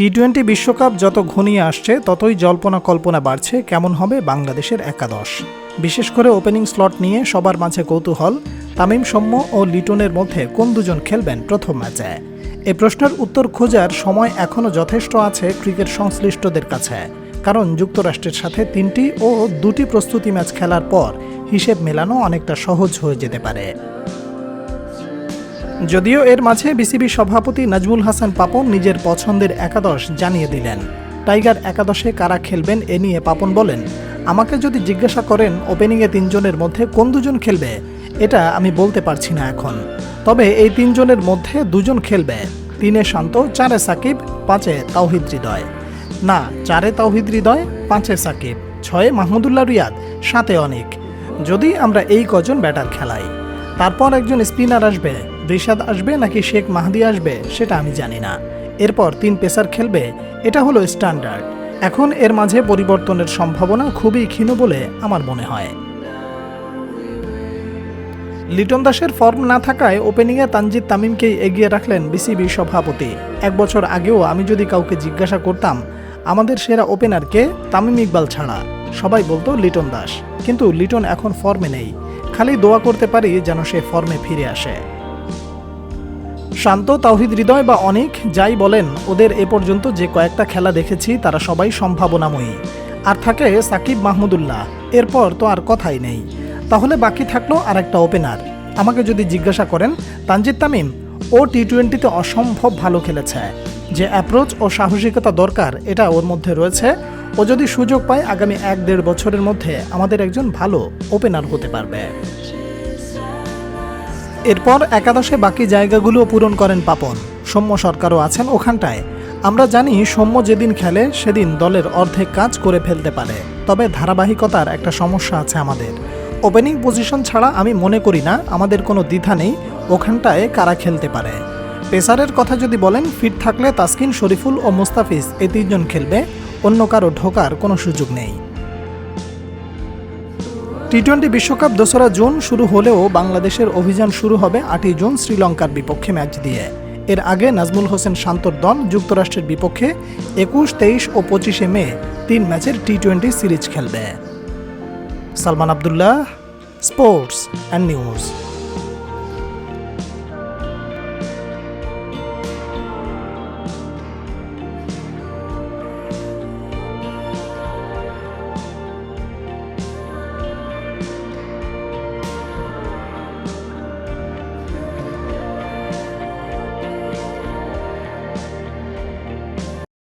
T twenty বিশ্বকাপ যত ঘনিয়ে আসছে, ততই জল্পনা কল্পনা বাড়ছে কেমন হবে বাংলাদেশের একাদশ। বিশেষ করে ওপেনিং স্লট নিয়ে সবার মাঝে কৌতূহল, তামিম সৌম্য ও লিটনের মধ্যে কোন দুজন খেলবেন প্রথম ম্যাচে? এ প্রশ্নের উত্তর খোঁজার সময় এখনও যথেষ্ট আছে ক্রিকেট সংশ্লিষ্টদের কাছে, কারণ যুক্তরাষ্ট্রের সাথে তিনটি ও দুটি প্রস্তুতি ম্যাচ খেলার পর হিসেব মেলানো অনেকটা সহজ হয়ে যেতে পারে। যদিও এর মাঝে বিসিবি সভাপতি নাজমুল হাসান পাপন নিজের পছন্দের একাদশ জানিয়ে দিলেন। টাইগার একাদশে কারা খেলবেন এ নিয়ে পাপন বলেন, আমাকে যদি জিজ্ঞাসা করেন ওপেনিংয়ে তিনজনের মধ্যে কোন দুজন খেলবে, এটা আমি বলতে পারছি না এখন। তবে এই তিনজনের মধ্যে দুজন খেলবে, তিনে শান্ত, চারে সাকিব, পাঁচে তাওহিদ হৃদয়। না, চারে তাওহিদ হৃদয়, পাঁচে সাকিব, ছয়ে মাহমুদুল্লাহ রিয়াদ, সাতে অনেক। যদি আমরা এই কজন ব্যাটার খেলাই, তারপর একজন স্পিনার আসবে রিশাদ আসবে নাকি শেখ মাহদি আসবে সেটা আমি জানি না। এরপর তিন পেসার খেলবে, এটা হলো স্ট্যান্ডার্ড। এখন এর মাঝে পরিবর্তনের সম্ভাবনা খুবই ক্ষীণ বলে আমার মনে হয়। লিটন দাসের ফর্ম না থাকায় ওপেনিংয়ে তানজিদ তামিমকেই এগিয়ে রাখলেন বিসিবি সভাপতি। এক বছর আগেও আমি যদি কাউকে জিজ্ঞাসা করতাম, আমাদের সেরা ওপেনার কে তামিম ইকবাল ছাড়া। সবাই বলতো, লিটন দাস। কিন্তু লিটন এখন ফর্মে নেই। খালি দোয়া করতে পারি যেন সে ফর্মে ফিরে আসে। শান্ত, তাওহিদ হৃদয় বা অনেক যাই বলেন, ওদের এ পর্যন্ত যে কয়েকটা খেলা দেখেছি তারা সবাই সম্ভাবনাময়ী। আর থাকে সাকিব মাহমুদুল্লাহ, এরপর তো আর কথাই নেই। তাহলে বাকি থাকল আর একটা ওপেনার। আমাকে যদি জিজ্ঞাসা করেন, তানজিদ তামিম, ও টি টোয়েন্টিতে অসম্ভব ভালো খেলেছে। যে অ্যাপ্রোচ ও সাহসিকতা দরকার, এটা ওর মধ্যে রয়েছে। ও যদি সুযোগ পায়, আগামী এক দেড় বছরের মধ্যে আমাদের একজন ভালো ওপেনার হতে পারবে। এরপর একাদশে বাকি জায়গাগুলো পূরণ করেন পাপন। সৌম্য সরকারও আছেন ওখানটায়। আমরা জানি সৌম্য যেদিন খেলে, সেদিন দলের অর্ধেক কাজ করে ফেলতে পারে। তবে ধারাবাহিকতার একটা সমস্যা আছে আমাদের। ওপেনিং পজিশন ছাড়া আমি মনে করি না, আমাদের কোনো দ্বিধা নেই, ওখানটায় কারা খেলতে পারে। পেসারের কথা যদি বলেন ফিট থাকলে তাসকিন, শরীফুল ও মুস্তাফিজ এই তিনজন খেলবে, অন্য কারও ঢোকার কোনো সুযোগ নেই। টি টোয়েন্টি বিশ্বকাপ দোসরা জুন শুরু হলেও বাংলাদেশের অভিযান শুরু হবে আটই জুন শ্রীলঙ্কার বিপক্ষে ম্যাচ দিয়ে। এর আগে নাজমুল হোসেন শান্তর দল যুক্তরাষ্ট্রের বিপক্ষে একুশ, তেইশ ও পঁচিশে মে তিন ম্যাচের টি টোয়েন্টি সিরিজ খেলবে। Salman Abdullah, sports and news.